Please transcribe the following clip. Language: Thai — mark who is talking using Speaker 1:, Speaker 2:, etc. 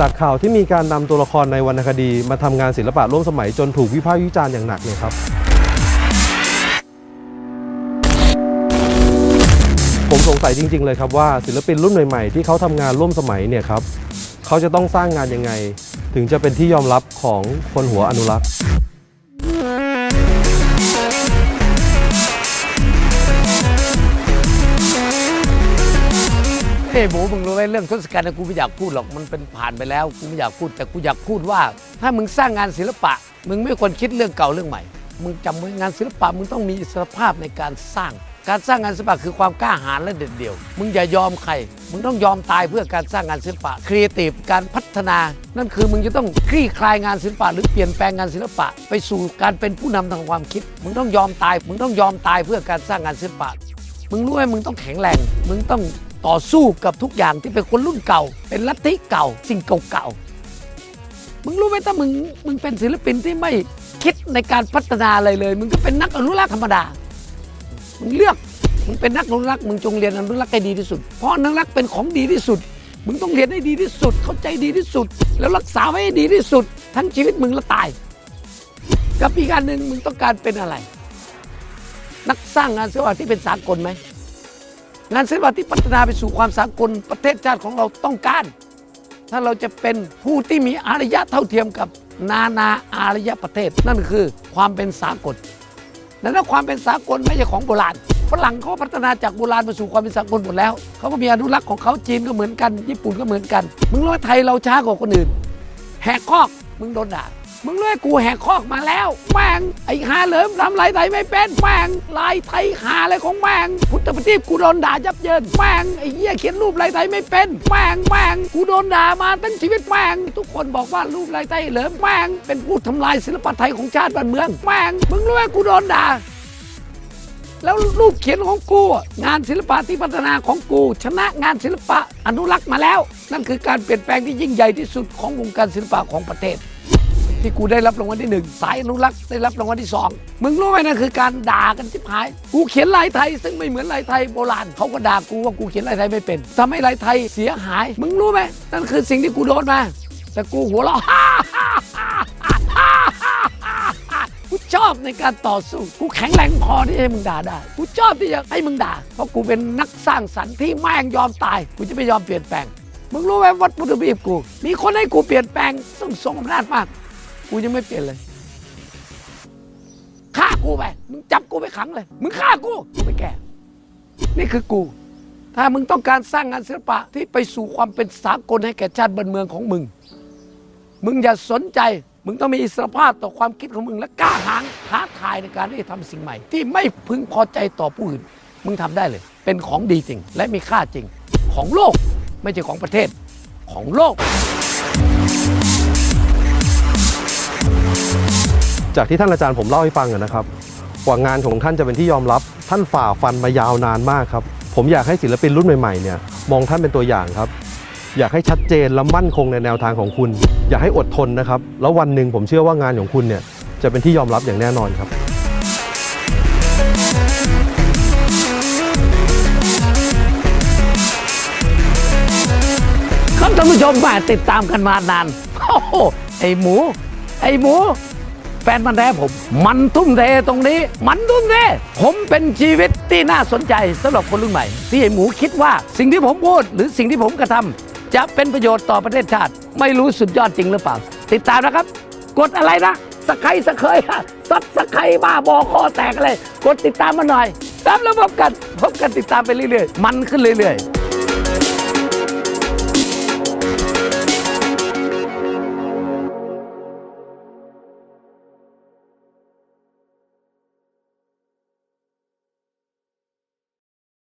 Speaker 1: จากข่าวที่มีการนำตัวละครในวรรณคดี มาทำงานศิลปะร่วมสมัยจนถูกวิพากษ์วิจารณ์อย่างหนักเลยครับ ผมสงสัยจริง ๆ เลยครับว่าศิลปินรุ่นใหม่ๆที่เขาทำงานร่วมสมัยเนี่ยครับเขาจะต้องสร้างงานยังไง ถึงจะเป็นที่ยอมรับของคนหัวอนุรักษ์
Speaker 2: เอ้ยหมูมึงรู้ไหมเรื่องทศกัณฐ์นะกูไม่อยากพูดหรอกมันเป็นผ่านไปแล้วกูไม่อยากพูดแต่กูอยากพูดว่า ถ้ามึงสร้างงานศิลปะ มึงไม่ควรคิดเรื่องเก่าเรื่องใหม่ มึงจำไว้งานศิลปะมึงต้องมีอิสรภาพในการสร้าง การสร้างงานศิลปะคือความกล้าหาญและเด็ดเดี่ยว มึงอย่ายอมใคร มึงต้องยอมตายเพื่อการสร้างงานศิลปะครีเอทีฟการพัฒนา นั่นคือมึงจะต้องคลี่คลายงานศิลปะ หรือเปลี่ยนแปลงงานศิลปะ ไปสู่การเป็นผู้นำทางความคิด มึงต้องยอมตาย มึงต้องยอมตายเพื่อการสร้างงานศิลปะ มึงรู้ไหมมึงต้องแข็งแรง มึงต้องต่อสู้กับทุกอย่างที่เป็นคนรุ่นเก่า เป็นลัทธิเก่า สิ่งเก่าๆมึงรู้ไหมถ้ามึงมึงเป็นศิลปินที่ไม่คิดในการพัฒนาอะไรเลย มึงก็เป็นนักอนุรักษ์ธรรมดา มึงเลือกมึงเป็นนักอนุรักษ์มึงจงเรียนอนุรักษ์ให้ดีที่สุด เพราะอนุรักษ์เป็นของดีที่สุด มึงต้องเรียนให้ดีที่สุด เข้าใจดีที่สุด แล้วรักษาไว้ให้ดีที่สุด ทั้งชีวิตมึงละตาย กับอีกอันหนึ่งมึงต้องการเป็นอะไร นักสร้างงานศิลปะที่เป็นสากลไหม งานศิลปะที่พัฒนาไปสู่ความสากลประเทศชาติของเราต้องการ ถ้าเราจะเป็นผู้ที่มีอารยะเท่าเทียมกับนานาอารยประเทศ นั่นคือความเป็นสากลดังนั้นความเป็นสากลไม่ใช่ของโบราณฝรั่งเขาพัฒนาจากโบราณมาสู่ความเป็นสากลหมดแล้วเขาก็มีอนุรักษ์ของเขาจีนก็เหมือนกัน ญี่ปุ่นก็เหมือนกัน มึงรู้ว่าไทยเราช้ากว่าคนอื่น แหกคอกมึงโดนด่า มึงเลื่อยกูแหกคอกมาแล้ว แม่งไอ้หาเหลิมทำลายไทยไม่เป็น แม่งลายไทยหาอะไรของแม่งพุทธปฏิบกูโดนด่ายับเยิน แม่งไอ้เหี้ยเขียนรูปลายไทยไม่เป็น แม่งแม่งกูโดนด่ามาทั้งชีวิตแม่งทุกคนบอกว่ารูปลายไทยเหลิมแม่งเป็นผู้ทำลายศิลปะไทยของชาติบ้านเมือง แม่งมึงรู้ไหมกูโดนด่าแล้วรูปเขียนของกูงานศิลปะที่พัฒนาของกู ชนะงานศิลปะอนุรักษ์มาแล้ว นั่นคือการเปลี่ยนแปลงที่ยิ่งใหญ่ที่สุดของวงการศิลปะของประเทศ ที่กูได้รับรางวัลที่หนึ่งสายอนุรักษ์ได้รับรางวัลที่สองมึงรู้ไหมนั่นคือการด่ากันชิบหาย กูเขียนลายไทย ซึ่งไม่เหมือนลายไทยโบราณเขาก็ด่ากูว่ากูเขียนลายไทยไม่เป็นทำให้ลายไทยเสียหาย มึงรู้ไหมนั่นคือสิ่งที่กูโดนมาแต่กูหัวเราะกูชอบในการต่อสู้ กูแข็งแรงพอที่ให้มึงด่าได้ กูชอบที่จะให้มึงด่า เพราะกูเป็นนักสร้างสรรค์ที่แม่งยอมตาย กูจะไม่ยอมเปลี่ยนแปลง มึงรู้ไหมวัดพุทธบีบกู มีคนให้กูเปลี่ยนแปลงซึ่งทรงอำนาจมาก กูยังไม่เปลี่ยนเลยฆ่ากูไปมึงจับกูไปขังเลย มึงฆ่ากูกูไม่แก้นี่คือกู ถ้ามึงต้องการสร้างงานศิลปะที่ไปสู่ความเป็นสากลให้แก่ชาติบ้านเมืองของมึง มึงอย่าสนใจ มึงต้องมีอิสรภาพต่อความคิดของมึงและกล้าหาญท้าทายในการที่จะทำสิ่งใหม่ ที่ไม่พึงพอใจต่อผู้อื่น มึงทำได้เลย เป็นของดีจริง และมีค่าจริงของโลก ไม่ใช่ของประเทศของโลก
Speaker 1: จากที่ท่านอาจารย์ผมเล่าให้ฟังนะครับกว่างานของท่านจะเป็นที่ยอมรับ ท่านฝ่าฟันมายาวนานมากครับ ผมอยากให้ศิลปินรุ่นใหม่ๆเนี่ยมองท่านเป็นตัวอย่างครับ อยากให้ชัดเจนและมั่นคงในแนวทางของคุณ อยากให้อดทนนะครับ แล้ววันหนึ่งผมเชื่อว่างานของคุณเนี่ยจะเป็นที่ยอมรับอย่างแน่นอนครับ
Speaker 2: ครับท่านผู้ชมมาติดตามกันมานานโอ้โหไอหมู ไอหมู ฟนมันแท้ผม มันทุ่มเทตรงนี้ มันทุ่มเทผมเป็นชีวิตที่น่าสนใจสำหรับคนรุ่นใหม่ ที่ไอ้หมูคิดว่าสิ่งที่ผมพูดหรือสิ่งที่ผมกระทำจะเป็นประโยชน์ต่อประเทศชาติ ไม่รู้สุดยอดจริงหรือเปล่า ติดตามนะครับ กดอะไรนะสไครสเคยอะซับสไครบ้าบอคอแตกอะไรกดติดตามมาหน่อยตามแล้วพบกันพบกันติดตามไปเรื่อยๆ มันขึ้นเรื่อยๆ